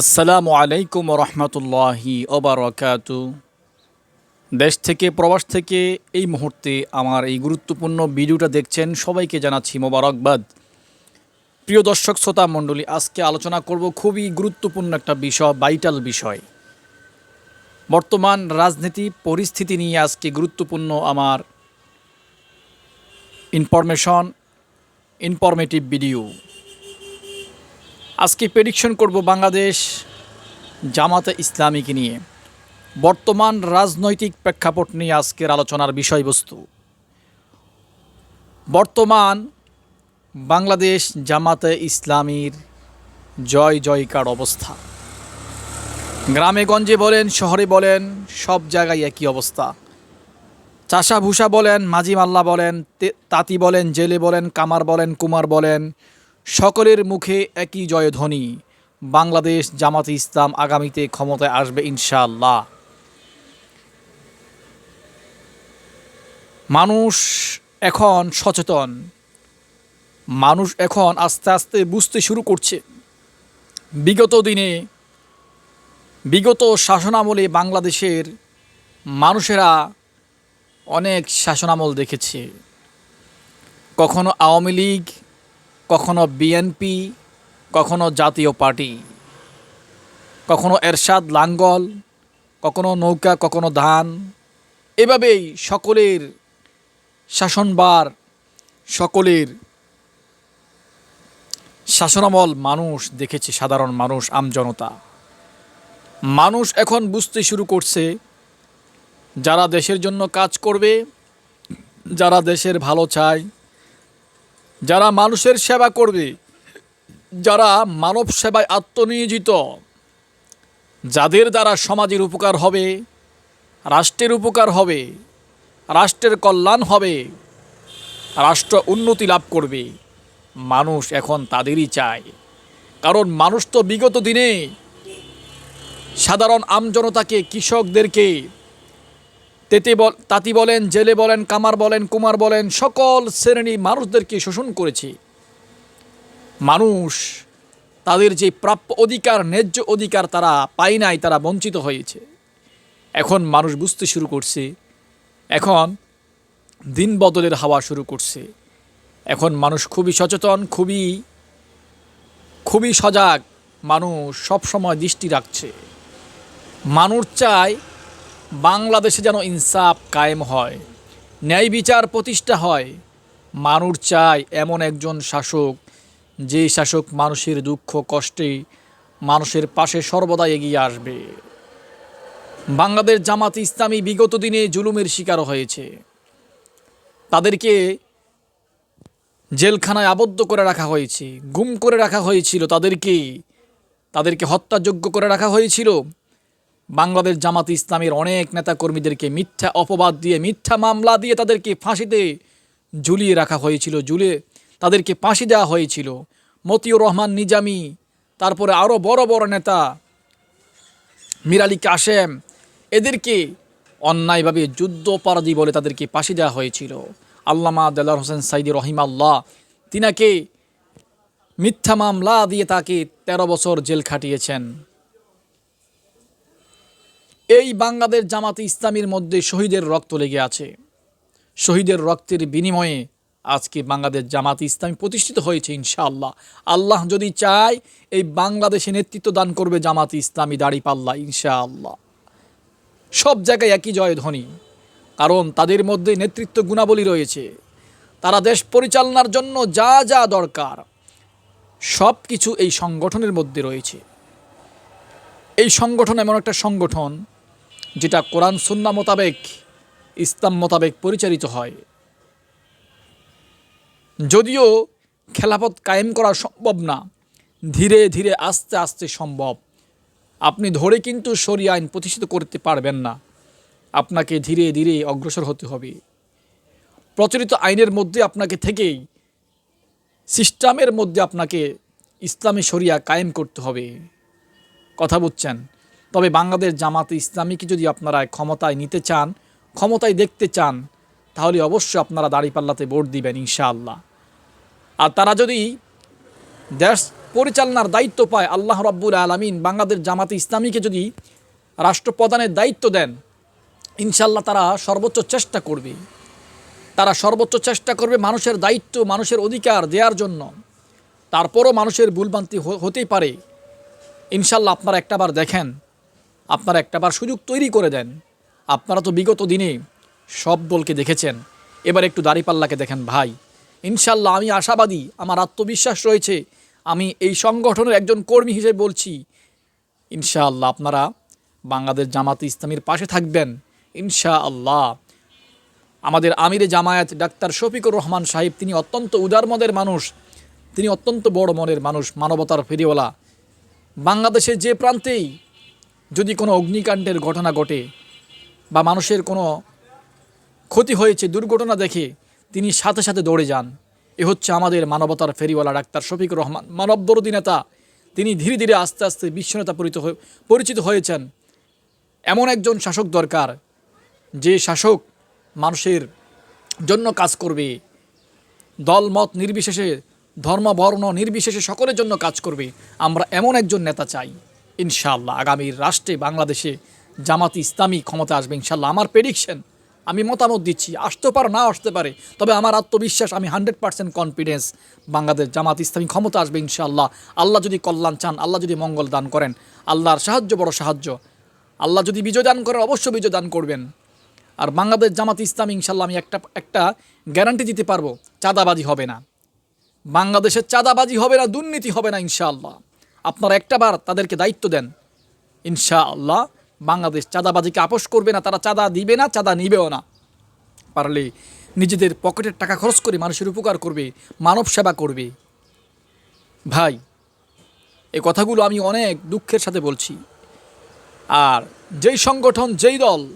আসসালামু আলাইকুম রহমতুল্লাহি ওবরাকাতু। দেশ থেকে, প্রবাস থেকে এই মুহূর্তে আমার এই গুরুত্বপূর্ণ ভিডিওটা দেখছেন সবাইকে জানাচ্ছি মোবারকবাদ। প্রিয় দর্শক, শ্রোতা মণ্ডলী, আজকে আলোচনা করব খুবই গুরুত্বপূর্ণ একটা বিষয়, ভাইটাল বিষয়। বর্তমান রাজনীতি পরিস্থিতি নিয়ে আজকে গুরুত্বপূর্ণ আমার ইনফরমেশন, ইনফরমেটিভ ভিডিও। আজকে প্রেডিকশন করব বাংলাদেশ জামাতে ইসলামীকে নিয়ে। বর্তমান রাজনৈতিক প্রেক্ষাপট নিয়ে আজকের আলোচনার বিষয়বস্তু। বর্তমান বাংলাদেশ জামাতে ইসলামীর জয় জয়কার অবস্থা। গ্রামে গঞ্জে বলেন, শহরে বলেন, সব জায়গায় একই অবস্থা। চাষা ভূষা বলেন মাঝি মাল্লা বলেন তাঁতি বলেন, জেলে বলেন, কামার বলেন, কুমার বলেন সকলের মুখে একই জয়ধ্বনি বাংলাদেশ জামাতে ইসলাম আগামীতে ক্ষমতায় আসবে ইনশাআল্লাহ। মানুষ এখন সচেতন। মানুষ এখন আস্তে আস্তে বুঝতে শুরু করছে। বিগত দিনে, বিগত শাসনামলে বাংলাদেশের মানুষেরা অনেক শাসনামল দেখেছে। কখনো আওয়ামী লীগ কখনো বিএনপি কখনো জাতীয় পার্টি, কখনো এরশাদ লাঙ্গল, কখনো নৌকা, কখনো ধান, এভাবেই সকলের শাসনবার সকলের শাসনামল মানুষ দেখেছে সাধারণ মানুষ আমজনতা মানুষ এখন বুঝতে শুরু করছে, যারা দেশের জন্য কাজ করবে, যারা দেশের ভালো চায় যারা মানুষের সেবা করবে, যারা মানব সেবায় আত্মনিয়োজিত, যাদের দ্বারা সমাজের উপকার হবে, রাষ্ট্রের উপকার হবে, রাষ্ট্রের কল্যাণ হবে, রাষ্ট্র উন্নতি লাভ করবে, মানুষ এখন তাদেরই চায়। কারণ মানুষ তো বিগত দিনে সাধারণ আমজনতাকে, কৃষকদেরকে তেতে বল, তাঁতি বলেন, জেলে বলেন, কামার বলেন, কুমার বলেন, সকল শ্রেণি মানুষদেরকে শোষণ করেছে। মানুষ তাদের যে প্রাপ্য অধিকার, ন্যায্য অধিকার তারা পায় নাই, তারা বঞ্চিত হয়েছে। এখন মানুষ বুঝতে শুরু করছে, এখন দিন বদলের হাওয়া শুরু করছে। এখন মানুষ খুবই সচেতন, খুবই খুবই সজাগ। মানুষ সব সময় দৃষ্টি রাখছে। মানুষ চায় বাংলাদেশে যেন ইনসাফ কায়েম হয়, ন্যায় বিচার প্রতিষ্ঠা হয়, মানুষ চায় এমন একজন শাসক, যে শাসক মানুষের দুঃখ, কষ্টে মানুষের পাশে সর্বদা এগিয়ে আসবে। বাংলাদেশ জামাত ইসলামী বিগত দিনে জুলুমের শিকার হয়েছে। তাদেরকে জেলখানায় আবদ্ধ করে রাখা হয়েছে, গুম করে রাখা হয়েছিল তাদেরকে তাদেরকে হত্যাযোগ্য করে রাখা হয়েছিল। বাংলাদেশ জামাত ইসলামের অনেক নেতাকর্মীদেরকে মিথ্যা অপবাদ দিয়ে, মিথ্যা মামলা দিয়ে তাদেরকে ফাঁসিতে ঝুলিয়ে রাখা হয়েছিল ঝুলে তাদেরকে ফাঁসি দেওয়া হয়েছিল। মতিউর রহমান নিজামি, তারপরে আরও বড় বড় নেতা মিরালি কাশেম এদেরকে অন্যায়ভাবে যুদ্ধপরাধী বলে তাদেরকে ফাঁসি দেওয়া হয়েছিল। আল্লামা দেলার হোসেন সাইদি রহিমাল্লাহ, তিনাকে মিথ্যা মামলা দিয়ে তাকে ১৩ বছর জেল খাটিয়েছেন। এই বাংলাদেশ জামাতে ইসলামীর মধ্যে শহীদের রক্ত লেগে আছে। শহীদের রক্তের বিনিময়ে আজকে বাংলাদেশ জামাতে ইসলামী প্রতিষ্ঠিত হয়েছে ইনশাআল্লাহ। আল্লাহ যদি চায়, এই বাংলাদেশে নেতৃত্ব দান করবে জামাতে ইসলামী দাড়ি পাল্লা, ইনশাআল্লাহ। সব জায়গায় একই জয়ধ্বনি কারণ তাদের মধ্যে নেতৃত্ব গুণাবলী রয়েছে। তারা দেশ পরিচালনার জন্য যা যা দরকার, সব কিছু এই সংগঠনের মধ্যে রয়েছে। এই সংগঠন এমন একটা সংগঠন যেটা কোরআন সুন্না মোতাবেক, ইসলাম মোতাবেক পরিচালিত হয়। যদিও খেলাফত কায়েম করা সম্ভব না, ধীরে ধীরে আস্তে আস্তে সম্ভব। আপনি ধরে কিন্তু সরি আইন প্রতিষ্ঠিত করতে পারবেন না। আপনাকে ধীরে ধীরে অগ্রসর হতে হবে। প্রচলিত আইনের মধ্যে আপনাকে থেকেই, সিস্টেমের মধ্যে আপনাকে ইসলামী শরিয়া কায়েম করতে হবে। কথা বুঝছেন? তবে বাংলাদেশ জামাতে ইসলামীকে যদি আপনারা ক্ষমতায় নিতে চান, ক্ষমতায় দেখতে চান, তাহলে অবশ্যই আপনারা দাড়িপাল্লাতে ভোট দিবেন ইনশাআল্লাহ। আর তারা যদি দেশ পরিচালনার দায়িত্ব পায়, আল্লাহ রব্বুল আলমিন বাংলাদেশ জামাতে ইসলামীকে যদি রাষ্ট্রপ্রধানের দায়িত্ব দেন ইনশাল্লাহ তারা সর্বোচ্চ চেষ্টা করবে। তারা সর্বোচ্চ চেষ্টা করবে মানুষের দায়িত্ব, মানুষের অধিকার দেওয়ার জন্য। তারপরও মানুষের ভুলভ্রান্তি হতেই পারে। ইনশাল্লাহ আপনারা একটাবার দেখেন আপনারা একটাবার সুযোগ তৈরি করে দেন। আপনারা তো বিগত দিনে সব দলকে দেখেছেন। এবার একটু দাঁড়িপাল্লাকে দেখেন ভাই। ইনশাল্লাহ আমি আশাবাদী, আমার আত্মবিশ্বাস রয়েছে। আমি এই সংগঠনের একজন কর্মী হিসেবে বলছি, ইনশাআল্লাহ আপনারা বাংলাদেশ জামাত ইসলামীর পাশে থাকবেন। ইনশাআল্লাহ। আমাদের আমিরে জামায়াত ডাক্তার শফিকুর রহমান সাহেব, তিনি অত্যন্ত উদার মনের মানুষ। তিনি অত্যন্ত বড় মনের মানুষ, মানবতার ফেরিওয়ালা। বাংলাদেশের যে প্রান্তেই যদি কোনো অগ্নিকাণ্ডের ঘটনা ঘটে বা মানুষের কোনো ক্ষতি হয়েছে, দুর্ঘটনা দেখে তিনি সাথে সাথে দৌড়ে যান। এ হচ্ছে আমাদের মানবতার ফেরিওয়ালা ডাক্তার শফিকুর রহমান। মানবদরদী নেতা, তিনি ধীরে ধীরে আস্তে আস্তে বিশ্বনেতা পরিচিত পরিচিত হয়েছেন। এমন একজন শাসক দরকার, যে শাসক মানুষের জন্য কাজ করবে। দল, মত নির্বিশেষে, ধর্ম, বর্ণ নির্বিশেষে সকলের জন্য কাজ করবে। আমরা এমন একজন নেতা চাই। ইনশাআল্লাহ আগামীর রাষ্ট্রে বাংলাদেশে জামাত ইসলামী ক্ষমতা আসবে ইনশাআল্লাহ। আমার প্রেডিকশন আমি মতামত দিচ্ছি, আসতে পারে, না আসতে পারে, তবে আমার আত্মবিশ্বাস, আমি hundred percent confidence Bangladesh Jamaat Islami ক্ষমতা আসবে ইনশাআল্লাহ। আল্লাহ যদি কল্যাণ চান, আল্লাহ যদি মঙ্গল দান করেন, আল্লাহর সাহায্য বড় সাহায্য। আল্লাহ যদি বিজয় দান করেন, অবশ্যই বিজয় দান করবেন। আর বাংলাদেশ জামাত ইসলামী ইনশাল্লাহ আমি একটা একটা গ্যারান্টি দিতে পারব, চাঁদাবাজি হবে না। বাংলাদেশের চাঁদাবাজি হবে না, দুর্নীতি হবে না, ইনশাআল্লাহ। আপনারা একটাবার তাদেরকে দায়িত্ব দেন। ইনশাআল্লাহ বাংলাদেশ চাঁদাবাজিকে আপোষ করবে না, তারা চাঁদা দিবে না, চাঁদা নিবেও না। পারলে নিজেদের পকেটের টাকা খরচ করে মানুষের উপকার করবে, মানব সেবা করবে। ভাই এই কথাগুলো আমি অনেক দুঃখের সাথে বলছি। আর যেই সংগঠন, যেই দল,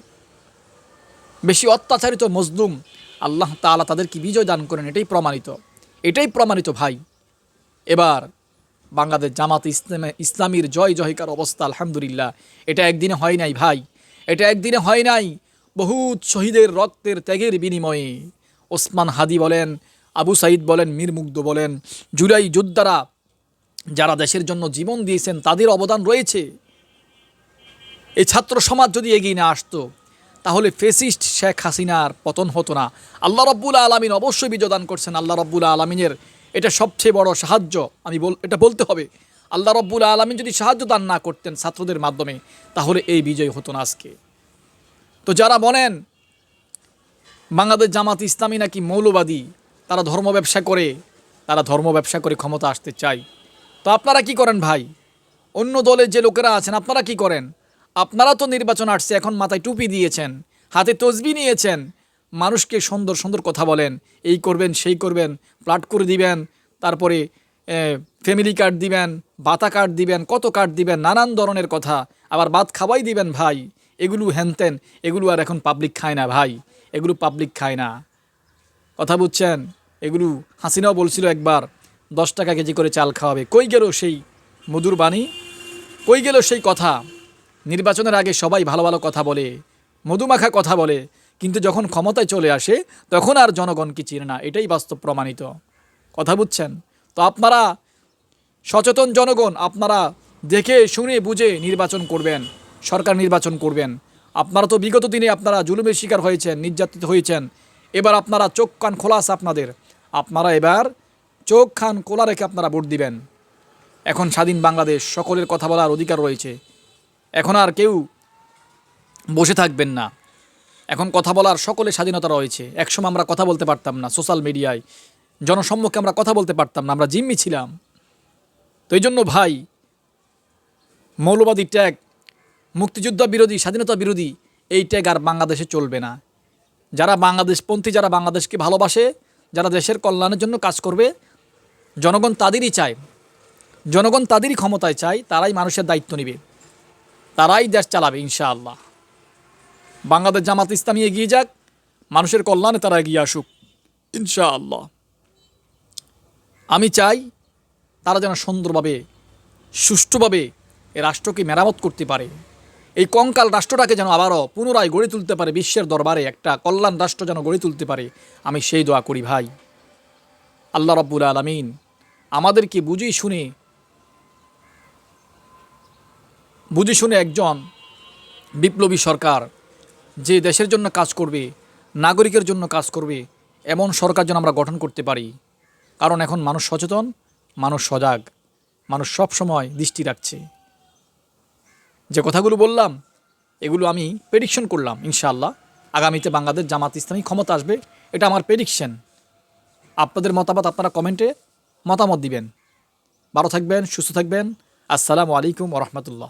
বেশি অত্যাচারিত মজলুম, আল্লাহ তাআলা তাদেরকে বিজয় দান করেন, এটাই প্রমাণিত। এটাই প্রমাণিত ভাই। এবার বাংলাদেশ জামাত ইসলামে ইসলামীর জয় জয়কার অবস্থা, আলহামদুলিল্লাহ। এটা একদিনে হয় নাই ভাই। এটা একদিনে হয় নাই। বহুত শহীদের রক্তের ত্যাগের বিনিময়ে ওসমান হাদি বলেন, আবু সাইদ বলেন, মীর মুগ্ধ বলেন, জুলাই যোদ্ধারা যারা দেশের জন্য জীবন দিয়েছেন, তাদের অবদান রয়েছে। এই ছাত্র সমাজ যদি এগিয়ে না আসতো, তাহলে ফেসিস্ট শেখ হাসিনার পতন হতো না। আল্লাহ রব্বুল আলমিন অবশ্যই বিজয়দান করছেন আল্লাহ রব্বুল আলমিনের এটা সবচেয়ে বড় সাহায্য আমি বল, এটা বলতে হবে। আল্লাহ রব্বুল আলমিন যদি সাহায্য দান না করতেন ছাত্রদের মাধ্যমে, তাহলে এই বিজয় হতো না আজকে। তো যারা বলেন, বাংলাদেশ জামাত ইসলামী নাকি মৌলবাদী, তারা ধর্ম ব্যবসা করে, তারা ধর্ম ব্যবসা করে ক্ষমতা আসতে চায়। তো আপনারা কি করেন ভাই? অন্য দলের যে লোকেরা আছেন, আপনারা কি করেন? আপনারা তো নির্বাচন আসছে, এখন মাথায় টুপি দিয়েছেন, হাতে তসবি নিয়েছেন মানুষকে সুন্দর সুন্দর কথা বলেন, এই করবেন, সেই করবেন, প্লাট করে দিবেন, তারপরে ফ্যামিলি কার্ড দিবেন, বাতা কার্ড দিবেন, কত কার্ড দিবেন, নানান ধরনের কথা, আবার ভাত খাওয়াই দিবেন ভাই, এগুলো হ্যানতেন এগুলো আর এখন পাবলিক খায় না ভাই, এগুলো পাবলিক খায় না। কথা বুঝছেন? এগুলো হাসিনাও বলছিল একবার, দশ টাকা কেজি করে চাল খাওয়াবে, কই গেল সেই মধুর বাণী? কই গেল সেই কথা? নির্বাচনের আগে সবাই ভালো ভালো কথা বলে, মধুমাখা কথা বলে কিন্তু যখন ক্ষমতায় চলে আসে, তখন আর জনগণকে চিনে না? এটাই বাস্তব প্রমাণিত। কথা বুঝছেন? তো আপনারা সচেতন জনগণ, আপনারা দেখে, শুনে, বুঝে নির্বাচন করবেন, সরকার নির্বাচন করবেন। আপনারা তো বিগত দিনে আপনারা জুলুমের শিকার হয়েছেন, নির্যাতিত হয়েছেন। এবার আপনারা চোখ কান খোলা আছে আপনাদের। আপনারা এবার চোখ খান খোলা রেখে আপনারা ভোট দিবেন। এখন স্বাধীন বাংলাদেশ, সকলের কথা বলার অধিকার রয়েছে। এখন আর কেউ বসে থাকবেন না। এখন কথা বলার সকলে স্বাধীনতা রয়েছে। একসময় আমরা কথা বলতে পারতাম না সোশ্যাল মিডিয়ায়। জনসম্মুখে আমরা কথা বলতে পারতাম না, আমরা জিম্মি ছিলাম। তো এই জন্য ভাই, মৌলবাদী ট্যাগ, মুক্তিযুদ্ধ বিরোধী, স্বাধীনতা বিরোধী, এই ট্যাগ আর বাংলাদেশে চলবে না। যারা বাংলাদেশপন্থী যারা বাংলাদেশকে ভালোবাসে, যারা দেশের কল্যাণের জন্য কাজ করবে, জনগণ তাদেরই চায়। জনগণ তাদেরই ক্ষমতায় চায়, তারাই মানুষের দায়িত্ব নেবে। তারাই দেশ চালাবে, ইনশাআল্লাহ। বাংলাদেশ জামাত ইসলামী এগিয়ে যাক, মানুষের কল্যাণে তারা এগিয়ে আসুক, ইনশাআল্লাহ। আমি চাই তারা যেন সুন্দরভাবে, সুষ্ঠুভাবে এ রাষ্ট্রকে মেরামত করতে পারে। এই কঙ্কাল রাষ্ট্রটাকে যেন আবারও পুনরায় গড়ে তুলতে পারে, বিশ্বের দরবারে একটা কল্যাণ রাষ্ট্র যেন গড়ে তুলতে পারে, আমি সেই দোয়া করি ভাই। আল্লাহ রব্বুল আলমিন আমাদেরকে বুঝিয়ে শুনে, বুঝে শুনে একজন বিপ্লবী সরকার যে দেশের জন্য কাজ করবে, নাগরিকের জন্য কাজ করবে, এমন সরকার যেন আমরা গঠন করতে পারি। কারণ এখন মানুষ সচেতন, মানুষ সজাগ, মানুষ সব সময় দৃষ্টি রাখছে। যে কথাগুলো বললাম, এগুলো আমি প্রেডিকশন করলাম, ইনশাআল্লাহ। আগামীতে বাংলাদেশ জামাত ইসলামী ক্ষমতা আসবে, এটা আমার প্রেডিকশন আপনাদের মতামত আপনারা কমেন্টে মতামত দিবেন। ভালো থাকবেন, সুস্থ থাকবেন। আসসালামু আলাইকুম রহমতুল্লাহ।